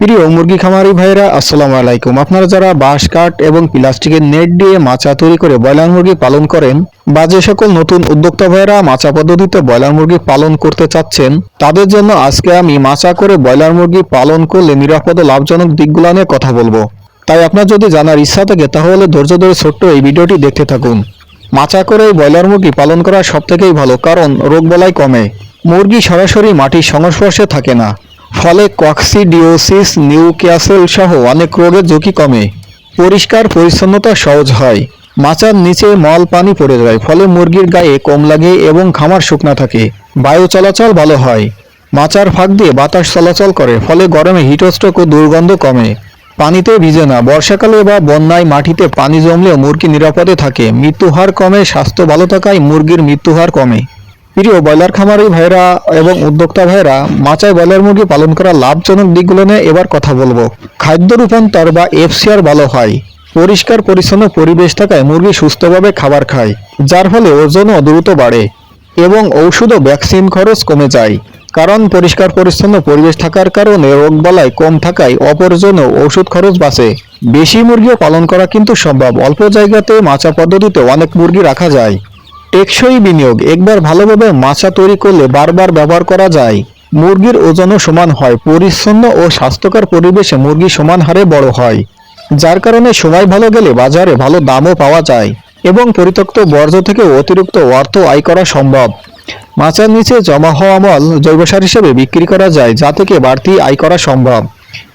প্রিয় মুরগি খামারি ভাইরা আসসালামু আলাইকুম। আপনারা যারা বাঁশ, কাঠ এবং প্লাস্টিকের নেট দিয়ে মাচা তৈরি করে ব্রয়লার মুরগি পালন করেন, বা যে সকল নতুন উদ্যোক্তা ভাইরা মাচা পদ্ধতিতে ব্রয়লার মুরগি পালন করতে চাচ্ছেন, তাদের জন্য আজকে আমি মাচা করে ব্রয়লার মুরগি পালন করলে নিরাপদ লাভজনক দিকগুলো নিয়ে কথা বলব। তাই আপনার যদি জানার ইচ্ছা থাকে, তাহলে ধৈর্য ধরে ছোট্ট এই ভিডিওটি দেখতে থাকুন। মাচা করে ব্রয়লার মুরগি পালন করা সব থেকেই ভালো, কারণ রোগবালাই কমে। মুরগি সরাসরি মাটির সংস্পর্শে থাকে না। ফলে কক্সিডিওসিস, নিউক্যাসেল সহ অনেক রোগের ঝুঁকি কমে। পরিষ্কার পরিচ্ছন্নতা সহজ হয়। মাচার নিচে মল পানি পড়ে যায়, ফলে মুরগির গায়ে কম লাগে এবং খামার শুকনা থাকে। বায়ু চলাচল ভালো হয়। মাচার ফাঁক দিয়ে বাতাস চলাচল করে, ফলে গরমে হিটস্ট্রোক ও দুর্গন্ধ কমে। পানিতে ভিজে না, বর্ষাকালে বা বন্যায় মাটিতে পানি জমলেও মুরগি নিরাপদে থাকে। মৃত্যুহার কমে, স্বাস্থ্য ভালো থাকায় মুরগির মৃত্যুহার কমে। প্রিয় ব্রয়লার খামারি ভাইরা এবং উদ্যোক্তা ভাইরা মাচায় ব্রয়লার মুরগি পালন করা লাভজনক দিকগুলো নিয়ে এবার কথা বলব। খাদ্য রূপান্তর বা এফসিআর ভালো হয়। পরিষ্কার, পরিচ্ছন্ন পরিবেশ থাকায় মুরগি সুস্থভাবে খাবার খায়, যার ফলে ওজনও দ্রুত বাড়ে এবং ঔষধ ও ভ্যাকসিন খরচ কমে যায়। কারণ পরিষ্কার, পরিচ্ছন্ন পরিবেশ থাকার কারণে রোগবালাই কম থাকায় অপরজন ওষুধ খরচ বাঁচে। বেশি মুরগিও পালন করা কিন্তু সম্ভব। অল্প জায়গাতে মাচা পদ্ধতিতে অনেক মুরগি রাখা যায়। টেকসই বিনিয়োগ। একবার ভালোভাবে মাছা তৈরি করলে বারবার ব্যবহার করা যায়। মুরগির ওজনও সমান হয়, পরিচ্ছন্ন ও স্বাস্থ্যকর পরিবেশে মুরগি সমান হারে বড় হয়। যার কারণে সময় ভালো গেলে বাজারে ভালো দামও পাওয়া যায় এবং পরিত্যক্ত বর্জ্য থেকে অতিরিক্ত অর্থ আয় করা সম্ভব। মাচার নিচে জমা হওয়া মল জৈব সার হিসেবে বিক্রি করা যায়, যা থেকে বাড়তি আয় করা সম্ভব।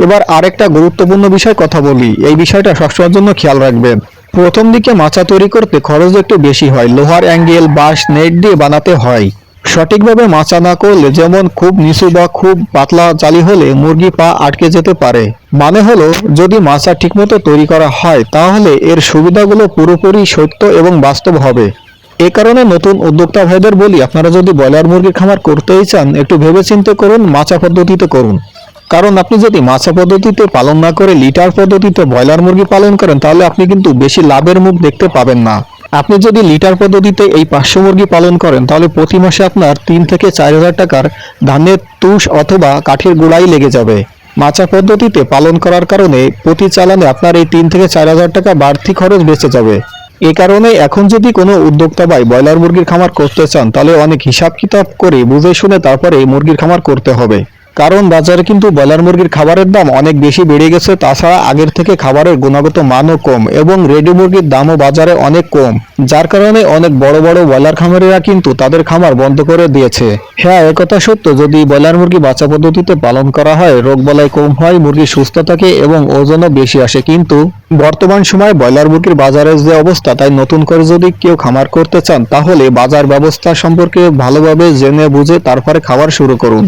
এবার আরেকটা গুরুত্বপূর্ণ বিষয় কথা বলি। এই বিষয়টা সবসময়ের জন্য খেয়াল রাখবেন। প্রথম দিকে মাচা তৈরি করতে খরচ একটু বেশি হয়। লোহার অ্যাঙ্গেল, বাঁশ, নেট দিয়ে বানাতে হয়। সঠিকভাবে মাচা না করলে যেমন খুব নিচু বা খুব পাতলা জালি হলে মুরগি পা আটকে যেতে পারে। মানে হলো, যদি মাচা ঠিকমতো তৈরি করা হয়, তাহলে এর সুবিধাগুলো পুরোপুরি সত্য এবং বাস্তব হবে। এ কারণে নতুন উদ্যোক্তা ভাইদের বলি, আপনারা যদি ব্রয়লার মুরগির খামার করতেই চান, একটু ভেবেচিন্তে করুন, মাচা পদ্ধতিতে করুন। কারণ আপনি যদি মাছা পদ্ধতিতে পালন না করে লিটার পদ্ধতিতে ব্রয়লার মুরগি পালন করেন, তাহলে আপনি কিন্তু বেশি লাভের মুখ দেখতে পাবেন না। আপনি যদি লিটার পদ্ধতিতে এই পাঁচশো মুরগি পালন করেন, তাহলে প্রতি মাসে আপনার তিন থেকে চার হাজার টাকার ধানের তুষ অথবা কাঠের গোড়াই লেগে যাবে। মাচা পদ্ধতিতে পালন করার কারণে প্রতি চালানে আপনার এই তিন থেকে চার হাজার টাকা বাড়তি খরচ বেঁচে যাবে। এ কারণে এখন যদি কোনো উদ্যোক্তা ভাই ব্রয়লার মুরগির খামার করতে চান, তাহলে অনেক হিসাব কিতাব করে বুঝে শুনে তারপরে মুরগির খামার করতে হবে। কারণ বাজারে কিন্তু ব্রয়লার মুরগির খাবারের দাম অনেক বেশি বেড়ে গেছে, তাছাড়া আগের থেকে খাবারের গুণগত মানও কম এবং রেডি মুরগির দামও বাজারে অনেক কম, যার কারণে অনেক বড় বড় ব্রয়লার খামারিরা কিন্তু তাদের খামার বন্ধ করে দিয়েছে। হ্যাঁ একথা সত্য, যদি ব্রয়লার মুরগি বাচ্চা পদ্ধতিতে পালন করা হয় রোগবালাই কম হয় মুরগি সুস্থ থাকে এবং ওজনও বেশি আসে, কিন্তু বর্তমান সময়ে ব্রয়লার মুরগির বাজারের যে অবস্থা, তাই নতুন করে যদি কেউ খামার করতে চান, তাহলে বাজার ব্যবস্থা সম্পর্কে ভালোভাবে জেনে বুঝে তারপরে খাবার শুরু করুন।